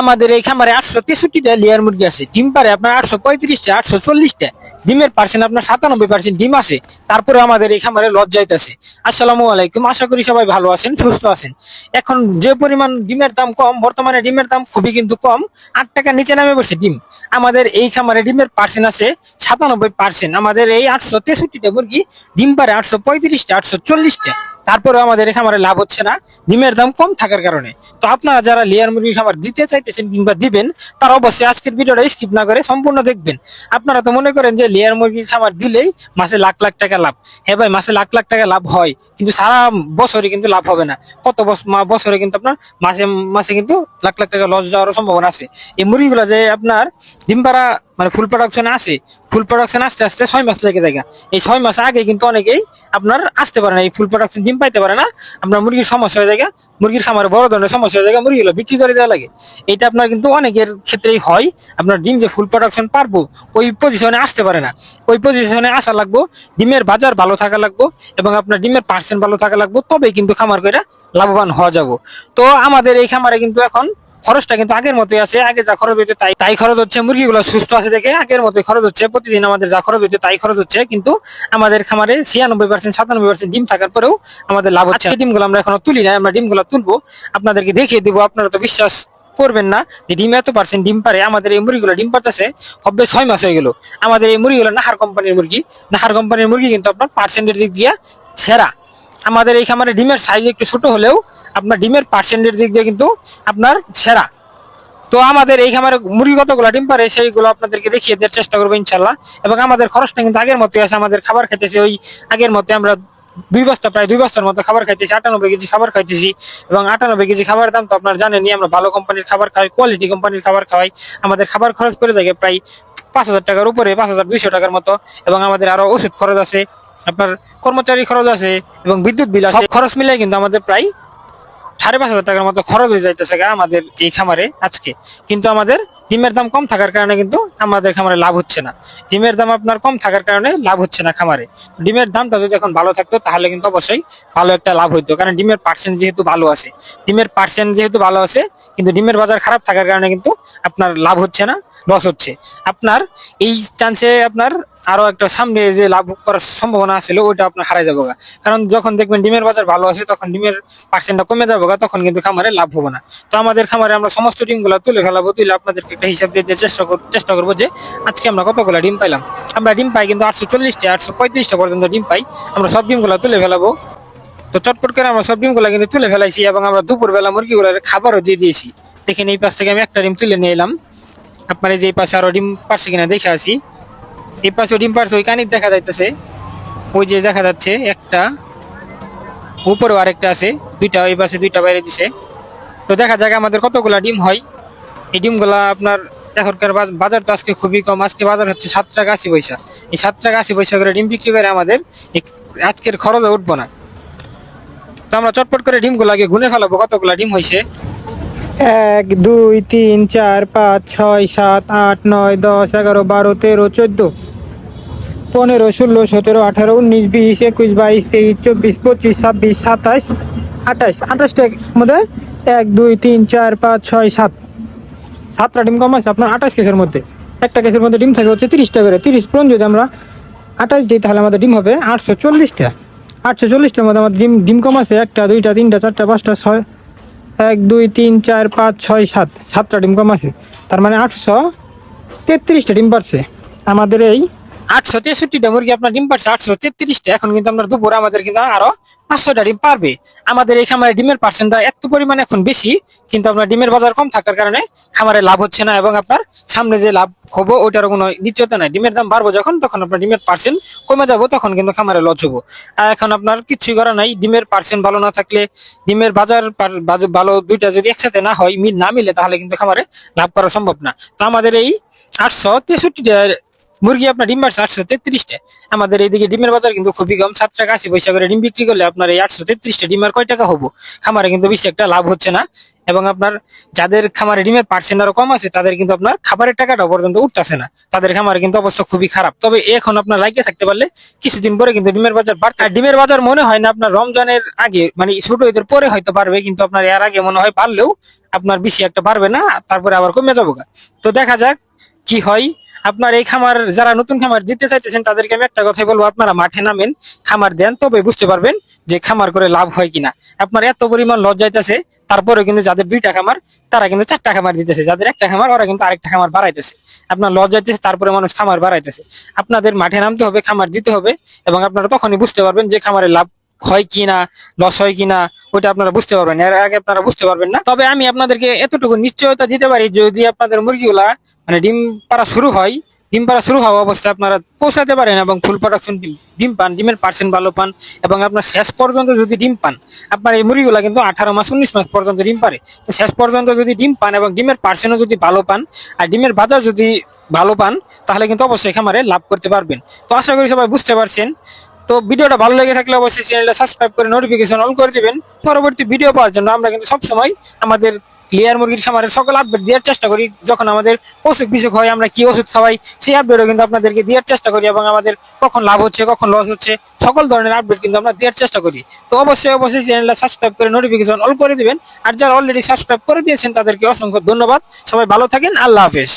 আমাদের এই খামারে আটশো তেষট্টিটা লেয়ার মুরগি আছে। ডিম পারে আপনার আটশো পঁয়ত্রিশটা, আটশো চল্লিশটা। ডিমের পার্সেন্ট আপনার সাতানব্বই পার্সেন্ট ডিম আছে। তারপরে আমাদের এই খামারে লজ্জাইতে আছে আসসালামু আলাইকুম। আশা করি সবাই ভালো আছেন, সুস্থ আছেন। এখন যে পরিমাণ ডিমের দাম কম, বর্তমানে ডিমের দাম খুবই কিন্তু কম। আট টাকার নিচে নামে বসে ডিম। আমাদের এই খামারে ডিমের পার্সেন্ট আছে সাতানব্বই পার্সেন্ট আমাদের এই আটশো তেষট্টিটা মুরগি ডিম পারে আটশো পঁয়ত্রিশটা, আটশো চল্লিশটা। তারপরে আমাদের খামারে লাভ হচ্ছে না। ডিমের দাম কম থাকার কারণে। তো আপনারা যারা লেয়ার মুরগির খামার দিতে চাইতেছেন কিংবা দিবেন, তারা অবশ্যই আজকের ভিডিওটা স্কিপ না করে সম্পূর্ণ দেখবেন। আপনারা তো মনে করেন যে লেয়ার মুরগির খামার দিলেই মাসে লাখ লাখ টাকা লাভ। হ্যাঁ ভাই, মাসে লাখ লাখ টাকা লাভ হয়, কিন্তু সারা বছরে কিন্তু লাভ হবে না। কত বছ- বছরে কিন্তু আপনার মাসে মাসে কিন্তু লাখ লাখ টাকা লস যাওয়ার সম্ভাবনা আছে। এই মুরগিগুলো যে আপনার ডিম পাড়া মানে ফুল প্রোডাকশন আসে ফুল প্রোডাকশন আস্তে আস্তে ছয় মাস লেগে যায় এই ছয় মাস আগে কিন্তু অনেকেই আপনার আসতে পারে না, এই ফুল প্রোডাকশন ডিম পাইতে পারে না, আপনার মুরগির সমস্যা হয়ে যায় মুরগির খামারে বড় ধরনের সমস্যা হয়ে যায় মুরগিগুলো বিক্রি করে দেওয়া লাগে। এটা আপনার কিন্তু অনেকের ক্ষেত্রেই হয়, আপনার ডিম যে ফুল প্রোডাকশন পারব, ওই পজিশনে আসতে পারে না। ওই পজিশনে আসা লাগবো, ডিমের বাজার ভালো থাকা লাগবো এবং আপনার ডিমের পার্সেন্ট ভালো থাকা লাগবো, তবেই কিন্তু খামার করে লাভবান হওয়া যাব। তো আমাদের এই খামারে কিন্তু এখন খরচটা কিন্তু আগের মতোই আছে, আগে যা খরচ হইতে তাই তাই খরচ হচ্ছে, মুরগিগুলো সুস্থ আছে দেখে আগের মতোই খরচ হচ্ছে, প্রতিদিন আমাদের যা খরচ হইতে তাই খরচ হচ্ছে, কিন্তু আমাদের খামারে ছিয়ানব্বই পার্সেন্ট সাতানব্বই পার্সেন্ট ডিম থাকার পরেও আমাদের লাভ হচ্ছে। ডিমগুলো আমরা এখনও তুলি না আমরা ডিমগুলো তুলবো। আপনাদেরকে দেখিয়ে দিব, আপনারা তো বিশ্বাস করবেন না যে ডিম এত পার্সেন্ট ডিম পারে। আমাদের এই মুরগিগুলো ডিম পারতেছে, হবে ছয় মাস হয়ে গেল। আমাদের এই মুরগিগুলো নাহার কোম্পানির মুরগি। নাহার কোম্পানির মুরগি কিন্তু আপনার পার্সেন্টের দিক দিয়ে সেরা। আমাদের এই খামারে ডিমের সাইজ একটু ছোট হলেও আপনার ডিমের পার্সেন্টের দিক দিয়ে কিন্তু আপনার সেরা। তো আমাদের এই খামারে মুরগি কতগুলো ডিম পারে সেইগুলো আপনাদেরকে দেখিয়ে দেওয়ার চেষ্টা করব ইনশাল্লাহ এবং আমাদের খরচটা কিন্তু আগের মতোই আছে, আমাদের খাবার খাইতেছি ওই আগের মতে আমরা দুই বস্তা, প্রায় দুই বস্তার মতো খাবার খাইতেছি, আটানব্বই কেজি খাবার খাইতেছি। এবং আটানব্বই কেজি খাবার দাম তো আপনার জানেনই, আমরা ভালো কোম্পানির খাবার খাই কোয়ালিটি কোম্পানির খাবার খাওয়াই। আমাদের খাবার খরচ করে থাকে প্রায় পাঁচ হাজার টাকার উপরে, পাঁচ হাজার দুইশো টাকার মতো। এবং আমাদের আরও ওষুধ খরচ আছে আপনার কর্মচারী খরচ আছে এবং বিদ্যুৎ বিল আছে খরচ মিলাই কিন্তু আমাদের প্রায় সাড়ে পাঁচ টাকার মতো খরচ হয়ে যাইতেছে গা আমাদের এই খামারে আজকে। কিন্তু আমাদের ডিমের দাম কম থাকার কারণে কিন্তু আমাদের খামারে লাভ হচ্ছে না। ডিমের দাম আপনার কম থাকার কারণে লাভ হচ্ছে না খামারে। ডিমের দামটা যদি এখন ভালো থাকতো, তাহলে কিন্তু অবশ্যই ভালো একটা লাভ হইতো। কারণ ডিমের পার্সেন্ট যেহেতু ভালো আছে, ডিমের পার্সেন্ট যেহেতু ভালো আছে, কিন্তু ডিমের বাজার খারাপ থাকার কারণে কিন্তু আপনার লাভ হচ্ছে না। লস হচ্ছে। আপনার এই চান্সে আপনার আরও একটা সামনে যে লাভ করার সম্ভাবনা ছিল ওইটা আপনার হারাই যাব কারণ যখন দেখবেন ডিমের বাজার ভালো আছে, তখন ডিমের পার্সেন্টটা কমে যাব তখন কিন্তু খামারে লাভ হবে না। তো আমাদের খামারে আমরা সমস্ত ডিমগুলো তুলে ফেলাবো তুলে আপনাদেরকে একটা হিসাব দিয়ে চেষ্টা চেষ্টা করব যে আজকে আমরা কতগুলো ডিম পাইলাম। আমরা ডিম পাই কিন্তু আটশো চল্লিশটা, আটশো পঁয়ত্রিশটা পর্যন্ত ডিম পাই। আমরা সব ডিমগুলো তুলে ফেলাবো। তো চটপট করে আমরা সব ডিমগুলো কিন্তু তুলে ফেলাইছি এবং আমরা দুপুরবেলা মুরগিগুলোর খাবারও দিয়ে দিয়েছি। দেখেন এই পাশ থেকে আমি একটা ডিম তুলে নিয়ে এলাম। আপনার যে পাশে আরও ডিম পারছে কিনা দেখে আসি। এই পাশে ডিম পারছে, ওই কানিক দেখা যাইতেছে। ওই যে দেখা যাচ্ছে একটা, উপরেও আরেকটা আছে, দুইটা এই পাশে দুইটা বাইরে দিছে। তো দেখা যাক আমাদের কতগুলা ডিম হয়। এই ডিমগুলা আপনার এখনকার বাজার তো আজকে খুবই কম। আজকে বাজার হচ্ছে সাত টাকা আশি পয়সা এই সাত টাকা আশি পয়সা করে ডিম বিক্রি করে আমাদের আজকের খরচে উঠবো না। তো আমরা চটপট করে ডিমগুলো আগে গুনে ফেলাবো, কতগুলা ডিম হয়েছে এক, দুই, তিন, চার, পাঁচ, ছয়, সাত, আট, নয়, দশ, এগারো, বারো, তেরো, চোদ্দ, পনেরো, ষোলো, সতেরো, আঠারো, উনিশ, বিশ, একুশ, বাইশ, তেইশ, চব্বিশ, পঁচিশ, ছাব্বিশ সাতাশ আঠাশ আঠাশটার মধ্যে? এক, দুই, তিন, চার, পাঁচ, ছয়, সাত। সাতটা ডিম কম আছে আপনার আঠাশ কেসের মধ্যে। একটা কেসের মধ্যে ডিম থাকে হচ্ছে তিরিশটা করে। তিরিশ পূরণ যদি আমরা আঠাশ দিই, তাহলে আমাদের ডিম হবে আটশো চল্লিশটা। আটশো চল্লিশটার মধ্যে আমাদের ডিম ডিম কম আছে একটা, দুইটা, তিনটা, চারটা, পাঁচটা, ছয় এক, দুই, তিন, চার, পাঁচ, ছয়, সাত। সাতটা ডিম কম আছে। তার মানে আটশো তেত্রিশটা ডিম পারছে আমাদের এই আটশো তেষট্টিটা মুরগি আপনার ডিম পারছে, আটশো তেত্রিশটা। এখন কিন্তু আমরা দুপুরে আমাদের কিন্তু আরও পাঁচশোটা ডিম পারবে। আমাদের এই খামারে ডিমের পার্সেন্টটা এত পরিমাণে এখন বেশি, কিন্তু আপনার ডিমের বাজার কম থাকার কারণে খামারে লাভ হচ্ছে না এবং আপনার সামনে যে লাভ হব, ওইটার কোনো নিশ্চয়তা নাই। ডিমের দাম বাড়বো যখন, তখন আপনার ডিমের পার্সেন্ট কমে যাব, তখন কিন্তু খামারে লস হব। আর এখন আপনার কিছুই করা নাই। ডিমের পার্সেন্ট ভালো না থাকলে, ডিমের বাজার ভালো দুইটা যদি একসাথে না হয়, মিল না মিলে, তাহলে কিন্তু খামারে লাভ করা সম্ভব না। তো আমাদের এই আটশো তেষট্টিটা মুরগি আপনার ডিম পারছে আটশো তেত্রিশটা। আমাদের এইদিকে ডিমের বাজার কিন্তু খুবই কম, সাত টাকা আশি পয়সা করে ডিম বিক্রি করলে আপনার এই আটশো তেত্রিশটা ডিমের কয় টাকা হব? খামারে কিন্তু বেশি একটা লাভ হচ্ছে না। এবং আপনার যাদের খামারে ডিমের পার্সেন্ট আরও কম আছে, তাদের কিন্তু আপনার খাবারের টাকাটা পর্যন্ত উঠতেছে না। তাদের খামারে কিন্তু অবস্থা খুবই খারাপ। তবে এখন আপনার লাইকে থাকতে পারলে কিছুদিন পরে কিন্তু ডিমের বাজার বাড়তে ডিমের বাজার মনে হয় না আপনার রমজানের আগে মানে ছোট ঈদের পরে হয়তো পারবে কিন্তু আপনার এর আগে মনে হয় পারলেও আপনার বেশি একটা পারবে না, তারপরে আবার কমে যাব তো দেখা যাক কি হয়। আপনার এই খামার যারা নতুন খামার দিতে চাইতেছেন, তাদেরকে আমি একটা কথাই বলব, আপনারা মাঠে নামেন, খামার দেন, তবে বুঝতে পারবেন যে খামার করে লাভ হয় কিনা। আপনার এত পরিমাণ লস যাইতেছে তারপরে কিন্তু যাদের দুইটা খামার, তারা কিন্তু চারটা খামার দিতেছে। যাদের একটা খামার, ওরা কিন্তু আরেকটা খামার বাড়াইতেছে। আপনার লস যাইতেছে, তারপরে মানুষ খামার বাড়াইতেছে। আপনাদের মাঠে নামতে হবে, খামার দিতে হবে, এবং আপনারা তখনই বুঝতে পারবেন যে খামারে লাভ হয় কিনা, লস হয় কিনা, ওইটা আপনারা বুঝতে পারবেন এর আগে আপনারা বুঝতে পারবেন না। তবে আমি আপনাদেরকে এতটুকু নিশ্চয়তা দিতে পারি যদি আপনাদের মুরগিগুলা মানে ডিম পাড়া শুরু হয়, ডিম পাড়া শুরু হওয়া অবস্থায় আপনারা পৌঁছাতে পারেন এবং ফুল প্রোডাকশন ডিম পান, ডিমের পার্সেন্ট ভালো পান এবং আপনার শেষ পর্যন্ত যদি ডিম পান, আপনার এই মুরগিগুলা কিন্তু আঠারো মাস, উনিশ মাস পর্যন্ত ডিম পারে তো শেষ পর্যন্ত যদি ডিম পান এবং ডিমের পার্সেন্টও যদি ভালো পান আর ডিমের বাজার যদি ভালো পান, তাহলে কিন্তু অবশ্যই খামারে লাভ করতে পারবেন। তো আশা করি সবাই বুঝতে পারছেন। তো ভিডিওটা ভালো লেগে থাকলে অবশ্যই চ্যানেলটা সাবস্ক্রাইব করে নোটিফিকেশন অন করে দিবেন। পরবর্তী ভিডিও পাওয়ার জন্য আমরা কিন্তু সবসময় আমাদের লেয়ার মুরগির খামারের সকল আপডেট দেওয়ার চেষ্টা করি। যখন আমাদের অসুখ বিসুখ হয়, আমরা কি ওষুধ খাওয়াই, সেই আপডেটও কিন্তু আপনাদেরকে দেওয়ার চেষ্টা করি এবং আমাদের কখন লাভ হচ্ছে, কখন লস হচ্ছে, সকল ধরনের আপডেট কিন্তু আমরা দেওয়ার চেষ্টা করি। তো অবশ্যই অবশ্যই চ্যানেলটা সাবস্ক্রাইব করে নোটিফিকেশন অল করে দিবেন। আর যারা অলরেডি সাবস্ক্রাইব করে দিয়েছেন, তাদেরকে অসংখ্য ধন্যবাদ। সবাই ভালো থাকেন, আল্লাহ হাফেজ।